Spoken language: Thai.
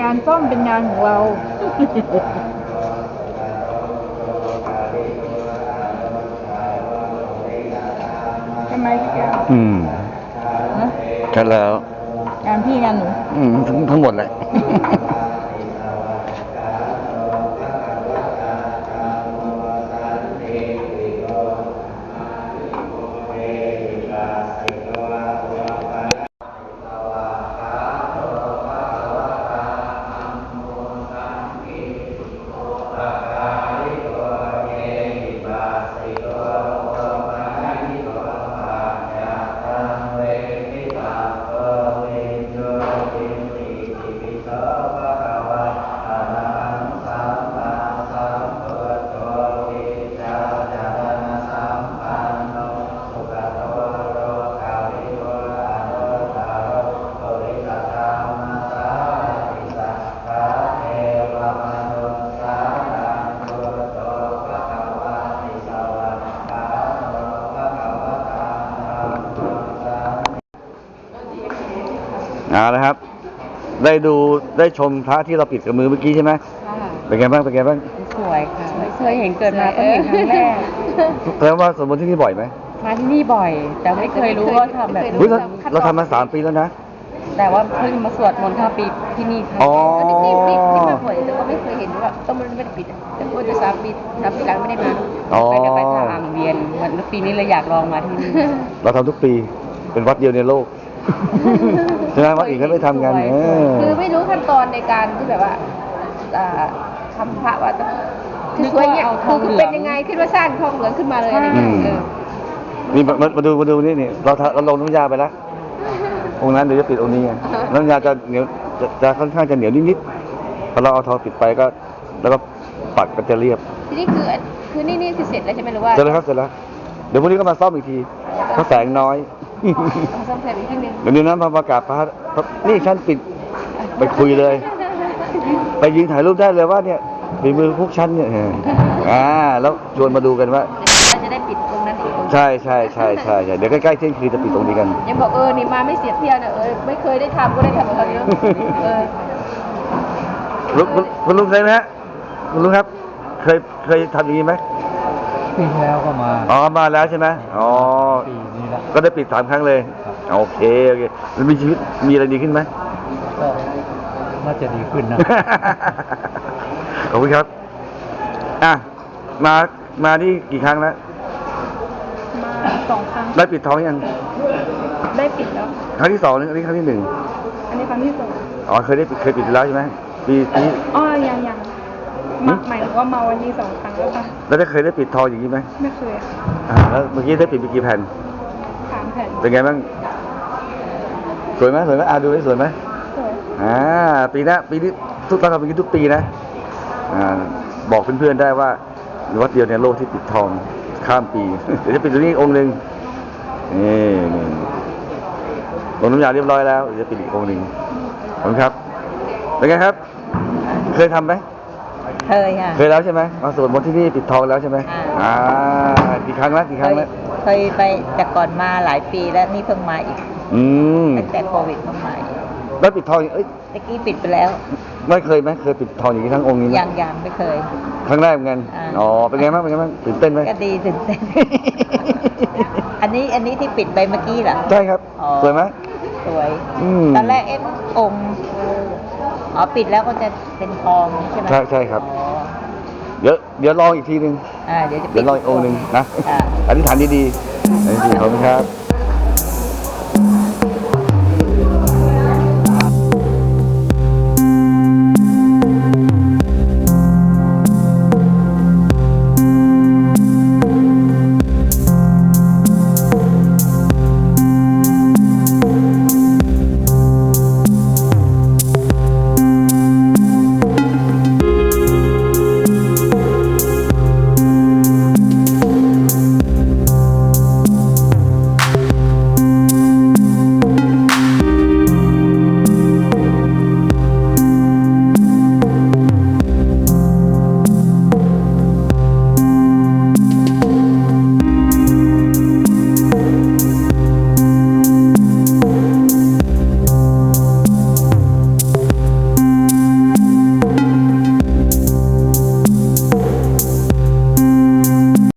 การซ่อมเป็นงานของเราทำไมพี่แก้วอืมนะใช่แล้ว งานพี่งานหนู อืมทั้งทั้งหมดเลย เอาละครับ ได้ดูได้ชมพระที่เราปิดกับมือเมื่อกี้ใช่ไหมค่ะเป็นไงบ้างเป็นไงบ้างสวยค่ะไม่เคยเห็นเกิดมาก็เห็นครั้งแรกแสดงว่าสวดมนต์ที่นี่บ่อยไหมมาที่นี่บ่อย แต่ไม่เคยรู้ว่าทำแบบอุ๊ยนี้เราเราทำมาสามปีแล้วนะ แต่ว่าเพิ่งมาสวดมนต์ข้ามปีที่นี่ครั้งอ๋อ แรกนี่นี่นี่นี่มาบ่อยแต่ว่าไม่เคยเห็นว่าต้องมันไม่ได้ปิดอะแต่ว่าจะสามปีสามปีหลังไม่ได้มาอ๋อ ไปกันไปทางอ่างเวียนเหมือนปีนี้เลยอยากลองมาที่นี่เราทำทุกปีเป็นวัดเดียวในโลก ใช่ไหมวัดอื่นก็ไม่ทำกันสวยเออ คือไม่รู้ขั้นตอนในการที่แบบว่าอ่าทำพระว่าต้องคือสวยเนี่ยคือคือเป็นยังไงคิดว่าสร้างทองเหลืองขึ้นมาเลยอะไรอืเงี้ยมเออนี่มามามาดูมาดูนี่นี่เราทำเราลงน้ำยาไปแล้วองค์นั้นเดี๋ยวจะปิดองค์นี้ไงน้ำยาจะเหนียวจะจะค่อนข้างจะเหนียวนิดๆพอเราเอาทองปิดไปก็ แล้วก็ปัดก็จะเรียบทีนี้คือคือนี่นี่คือเสร็จแล้วใช่ไหมหรือว่า เสร็จแล้วครับเสร็จแล้ว เดี๋ยวพรุ่งนี้ก็มาซ่อมอีกทีเพราะแสงน้อย ต้องซ่อมแซมอีกทีหนึง เดี๋ยวนี้นะมาประกาศพระพระนี่ฉันปิดไปคุยเลย ไปยิงถ่ายรูปได้เลยว่าเนี่ยฝีมือพวกฉันเนี่ยเอออ่าแล้วชวนมาดูกันว่า เราจะได้ปิดตรงนั้นอีกองค์ใช่ใช่ใช่ใช่ใช่เดี๋ยวใกล้ๆเที่ยงคืนจะปิดตรงนี้กัน ยังบอกเออ นี่มาไม่เสียเที่ยวนะเออ ไม่เคยได้ทำก็ได้ทำกับเขาเยอะเออลุงคุณคุณลุงเคยไหมฮะคุณลุงครับ เคยเคยทำอย่างนี้ไหมปีที่แล้วก็มาอ๋อมาแล้วใช่ไหมอ๋อปีนี้ แล้วก็ได้ปิดสามครั้งเลย โอเคโอเคแล้วมีชีวิตมีอะไรดีขึ้นไหมก็น่าจะดีขึ้นนะ ขอบคุณครับ อะ มา มานี่กี่ครั้งแล้ว มาสองครั้ง ได้ปิดทองยัง ได้ปิดแล้ว ครั้งที่สองหรืออันนี้ครั้งที่หนึ่ง อันนี้ครั้งที่สองอ๋อ เคยได้ปิดเคยปิดแล้วใช่ไหมปีนี้อ๋อ ยังยังหึมาหมายถึงว่ามาวันนี้สองครั้งแล้วค่ะ แล้วได้เคยได้ปิดทองอย่างนี้ไหม ไม่เคยค่ะอ่า แล้วเมื่อกี้ได้ปิดไปกี่แผ่นสามแผ่น เป็นไงบ้าง สวยไหมสวยไหมอ่าดูให้สวยไหมสวยอ่าปีหน้าปีนี้ทุกเราทำอย่างนี้ทุกปีนะอ่าบอกเพื่อนๆได้ว่าวัดเดียวในโลกที่ปิดทองข้ามปี เดี๋ยวจะปิดตรงนี้อีกองค์หนึ่งนี่นี่ลงน้ำยาเรียบร้อยแล้วเดี๋ยวจะปิดอีกองค์หนึ่งขอบคุณครับเป็นไงครับ เคยทำไหมเคยค่ะเคยแล้วใช่ไหมมาสวดมนต์ที่นี่ปิดทองแล้วใช่ไหมอ่าอ่ากี่ครั้งแล้วกี่ครั้งแล้ว เคยไปแต่ก่อนมาหลายปีแล้วนี่เพิ่งมาอีกอืมตั้งแต่โควิดเพิ่งมาอีกแล้วปิดทองเอ้ยตะกี้ปิดไปแล้ว ไม่เคยไหมเคยปิดทองอย่างนี้ทั้งองค์นี้ไหมยังยังไม่เคย ครั้งแรกเหมือนกันอ่า อ๋อเป็นไงบ้างเป็นไงบ้างตื่นเต้นไหม ก็ดีตื่นเต้น อันนี้อันนี้ที่ปิดไปเมื่อกี้เหรอ ใช่ครับอ๋อ สวยไหม สวย อืม ตอนแรกเอ๊ะองค์อ๋อปิดแล้วก็จะเป็นทองใช่ไหมใช่ใช่ครับ อ๋อ เดี๋ยวเดี๋ยวลองอีกทีหนึ่งอ่าเดี๋ยวจะปิเดี๋ยวลองอีกองค์หนึ่งนะอ่า อธิษฐานดีๆอธิษฐานดีๆขอบคุณครับ